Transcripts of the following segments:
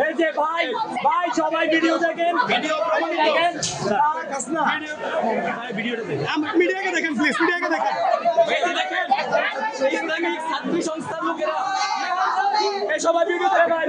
এই যে ভাই ভাই সবাই ভিডিও দেখেন ভিডিও দেখেন মিডিয়াকে দেখেন প্লিজ মিডিয়াকে দেখেন এই যে দেখেন ইসলামিক ছাত্রী সংস্থার লোকেরা এই সবাই ভিডিও দেখেন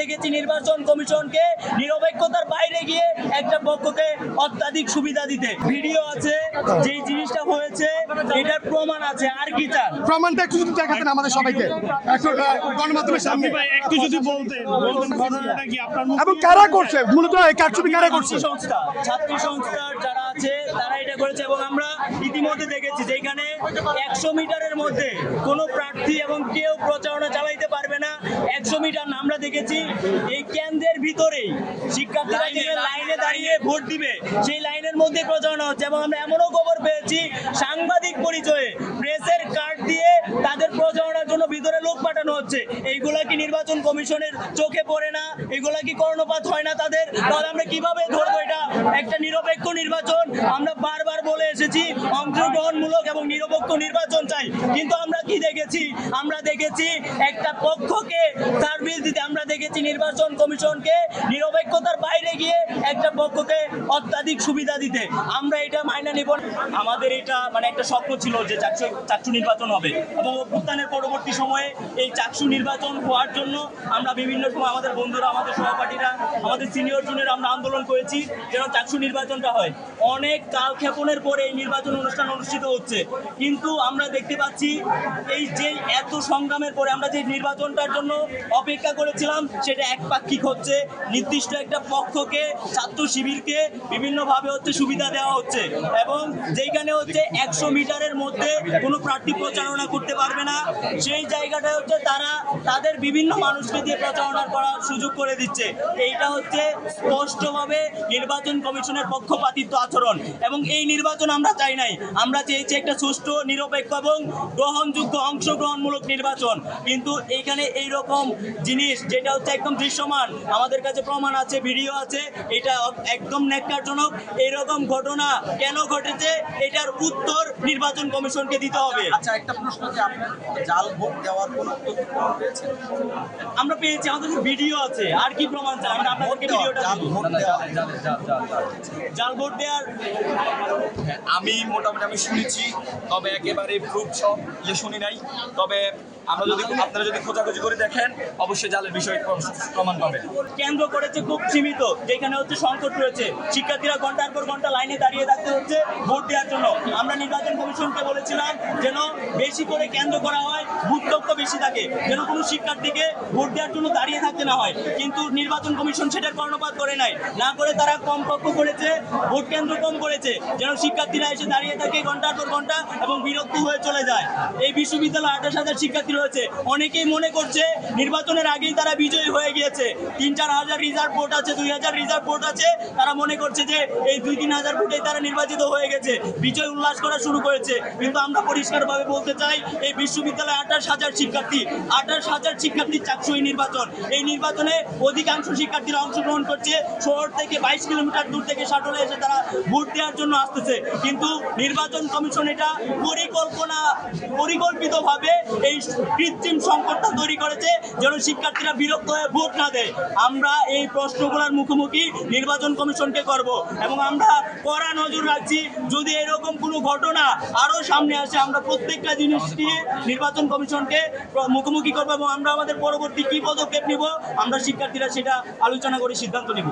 দেখেছি নির্বাচন কমিশনকে নিরপেক্ষতার বাইরে গিয়ে একটা পক্ষকে অত্যাধিক সুবিধা দিতে। ভিডিও আছে যে জিনিসটা হয়েছে এটার প্রমাণ আছে। আর কি চান? প্রমাণটা একটু যদি দেখাতেন আমাদের সবাইকে। গণমাধ্যমের সামনে। একটু যদি বলতেন বলতেন ঘটনাটা কি আপনার এবং কারা করছে? মূলত এই কারচুপি কারা করছে? ছাত্রী সংস্থা ছাত্রী সংস্থার যারা আছে তারা এটা করেছে এবং আমরা ইতিমধ্যে দেখেছি যেখানে একশো মিটারের মধ্যে কোনো প্রার্থী এবং কেউ প্রচারণা চালাইতে মিটার আমরা দেখেছি। এই কেন্দ্রের ভিতরেই শিক্ষার্থীরা যে লাইনে দাঁড়িয়ে ভোট দিবে সেই লাইনের মধ্যে প্রচারণা হচ্ছে এবং আমরা এমনও খবর পেয়েছি সাংবাদিক পরিচয়ে প্রেসের কার্ড দিয়ে তাদের প্রচারণার জন্য ভিতরে লোক পাঠানো হচ্ছে। এইগুলা কি নির্বাচন কমিশনের চোখে পড়ে না? এগুলা কি কর্ণপাত হয় না তাদের? তাহলে আমরা কীভাবে ধরবো এটা? একটা নিরপেক্ষ নির্বাচন, আমরা বারবার বলে এসেছি, অংশগ্রহণমূলক এবং নিরপেক্ষ নির্বাচন চাই। কিন্তু আমরা কি দেখেছি? আমরা দেখেছি একটা পক্ষকে সার্ভিস দিতে, আমরা দেখেছি নির্বাচন কমিশনকে নিরপেক্ষতার বাইরে গিয়ে একটা পক্ষকে অত্যাধিক সুবিধা দিতে। আমরা এটা নিব। আমাদের এটা মানে একটা স্বপ্ন ছিল যে চাকসু চাকসু নির্বাচন হবে। এবং অভ্যুত্থানের পরবর্তী সময়ে এই চাকসু নির্বাচন হওয়ার জন্য আমরা বিভিন্ন সময় আমাদের বন্ধুরা, আমাদের সহপাঠীরা, আমাদের সিনিয়র জুনিয়র আমরা আন্দোলন করেছি যেন চাকসু নির্বাচনটা হয়। অনেক কালক্ষেপণের পরে এই নির্বাচন অনুষ্ঠান অনুষ্ঠিত হচ্ছে। কিন্তু আমরা দেখতে পাচ্ছি এই যে এত সংগ্রামের পরে আমরা যে নির্বাচনটার জন্য অপেক্ষা করেছিলাম, সেটা একপাক্ষিক হচ্ছে। নির্দিষ্ট একটা পক্ষকে, ছাত্র শিবিরকে বিভিন্নভাবে হচ্ছে সুবিধা দেওয়া হচ্ছে। এবং যেইখানে হচ্ছে একশো মিটারের মধ্যে কোনো প্রার্থী প্রচারণা করতে পারবে না, সেই জায়গাটা হচ্ছে তারা তাদের বিভিন্ন মানুষকে দিয়ে প্রচারণা করার সুযোগ করে দিচ্ছে। এইটা হচ্ছে স্পষ্টভাবে নির্বাচন কমিশনের পক্ষপাতিত্ব আচরণ এবং এই নির্বাচন আমরা চাই নাই। আমরা চেয়েছি একটা সুষ্ঠু, নিরপেক্ষ এবং গ্রহণযোগ্য, অংশগ্রহণমূলক নির্বাচন। কিন্তু এইখানে এই রকম জিনিস যেটা হচ্ছে একদম দৃশ্যমান, আমাদের কাছে প্রমাণ আছে, ভিডিও আছে, এটা একদম ন্যাক্কারজনক। এইরকম ঘটনা কেন ঘটেছে এটার উত্তর নির্বাচন কমিশনকে দিতে হবে। আচ্ছা একটা প্রশ্ন যে আপনার জাল ভোট দেওয়ার কোনো আমরা পেয়েছি আমাদের ভিডিও আছে আর কি প্রমাণ চাই? আমরা আপনাদেরকে ভিডিওটা জাল ভোট দেওয়া। জাল জাল জাল জাল জাল ভোট দেওয়ার আমি মোটামুটি আমি শুনেছি তবে একেবারে প্রুফ সব ইয়ে শুনি নাই। তবে আমরা যদি আপনারা যদি খোঁজাখুঁজি করে দেখেন, অবশ্যই জালের প্রমাণ কেন্দ্র করেছে খুব সীমিত, যেখানে হচ্ছে সংকট রয়েছে। শিক্ষার্থীরা ঘণ্টার পর ঘণ্টা লাইনে দাঁড়িয়ে থাকতে হচ্ছে ভোট দেওয়ার জন্য। আমরা নির্বাচন কমিশনকে বলেছিলাম যেন বেশি করে কেন্দ্র করা হয় বেশি থাকে, যেন কোনো শিক্ষার্থীকে ভোট দেওয়ার জন্য দাঁড়িয়ে থাকতে না হয়। কিন্তু নির্বাচন কমিশন সেটার কর্ণপাত করে নাই। না করে তারা কম পক্ষ করেছে, ভোট কেন্দ্র কম করেছে, যেন শিক্ষার্থীরা এসে দাঁড়িয়ে থাকে ঘণ্টার পর ঘণ্টা এবং বিরক্ত হয়ে চলে যায়। এই বিশ্ববিদ্যালয় আঠাশ হাজার শিক্ষার্থী রয়েছে অনেকেই মনে করছে নির্বাচনের আগেই তারা বিজয়ী হয়ে গিয়েছে। তিন চার হাজার রিজার্ভ ভোট আছে, দুই হাজার রিজার্ভ ভোট আছে। তারা মনে করছে যে এই দুই তিন হাজার ভোটে তারা নির্বাচিত হয়ে গেছে। বিজয় উল্লাস করা শুরু করেছে। কিন্তু আমরা পরিষ্কারভাবে বলতে চাই, এই বিশ্ববিদ্যালয়ে আঠাশ হাজার শিক্ষার্থী, আঠাশ হাজার শিক্ষার্থীর চাকসুই নির্বাচন। এই নির্বাচনে অধিকাংশ শিক্ষার্থীরা অংশগ্রহণ করছে। শহর থেকে বাইশ কিলোমিটার দূর থেকে শাটলে এসে তারা ভোট দেওয়ার জন্য আসতেছে। কিন্তু নির্বাচন কমিশন এটা পরিকল্পনা, পরিকল্পিতভাবে এই কৃত্রিম সংকটটা তৈরি করেছে যেন শিক্ষার্থীরা বিরক্ত হয়ে ভোট না দেয়। আমরা এই প্রশ্নগুলোর মুখোমুখি নির্বাচন কমিশনকে করব এবং আমরা কড়া নজর রাখছি। যদি এরকম কোনো ঘটনা আরও সামনে আসে, আমরা প্রত্যেকটা জিনিস নিয়ে নির্বাচন কমিশনকে মুখোমুখি করব এবং আমরা আমাদের পরবর্তী কী পদক্ষেপ নিব, আমরা শিক্ষার্থীরা সেটা আলোচনা করে সিদ্ধান্ত নিব।